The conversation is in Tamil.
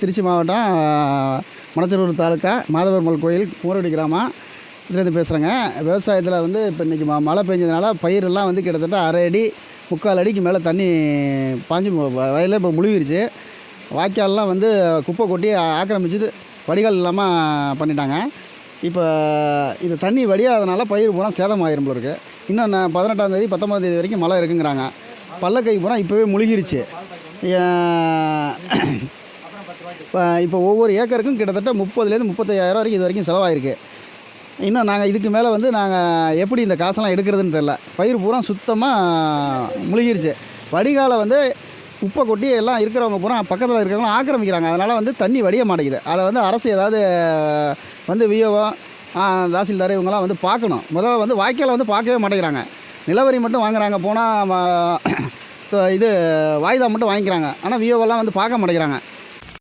திருச்சி மாவட்டம் மணச்சனூர் தாலுக்கா மாதவர்மல் கோயில் கூரடி கிராமம். இதுலேருந்து பேசுகிறேங்க விவசாயத்தில் வந்து இப்போ இன்றைக்கி ம மழை பெஞ்சதுனால பயிரெல்லாம் வந்து கிட்டத்தட்ட அரை அடி முக்கால் அடிக்கு மேலே தண்ணி பாஞ்சு வயலில் இப்போ முழுகிருச்சு. வாய்க்கால்லாம் வந்து குப்பை கொட்டி ஆக்கிரமிச்சுது. வடிகால் இல்லாமல் பண்ணிட்டாங்க. இப்போ இது தண்ணி வடியாதனால பயிர் பூரா சேதமாயிரும் போல இருக்குது இன்னும் நான் பதினெட்டாம் தேதி பத்தொம்பதாம் தேதி வரைக்கும் மழை இருக்குங்கிறாங்க. பள்ளக்கை பூரா இப்போவே முழுகிருச்சு. இப்போ இப்போ ஒவ்வொரு ஏக்கருக்கும் கிட்டத்தட்ட முப்பதுலேருந்து முப்பத்தையாயிரம் வரைக்கும் இது வரைக்கும் செலவாயிருக்கு. இன்னும் நாங்கள் இதுக்கு மேலே வந்து நாங்கள் எப்படி இந்த காசெல்லாம் எடுக்கிறதுன்னு தெரில பயிர் பூரா சுத்தமாக முழுகிருச்சு. வடிகாலை வந்து குப்பை கொட்டி எல்லாம் இருக்கிறவங்க பூரா பக்கத்தில் இருக்கிறவங்க ஆக்கிரமிக்கிறாங்க. அதனால் வந்து தண்ணி வடிய மாட்டேங்குது. அதை வந்து அரசு ஏதாவது வந்து விஓஓ தாசில்தார் இவங்கெல்லாம் வந்து பார்க்கணும். முதல்ல வந்து வாய்க்காலை வந்து பார்க்கவே மாட்டேங்கிறாங்க. நிலவரி மட்டும் வாங்குறாங்க. போனால் இது வாய்தா மட்டும் வாங்கிக்கிறாங்க. ஆனால் விஓவெல்லாம் வந்து பார்க்க மாட்டேங்கிறாங்க.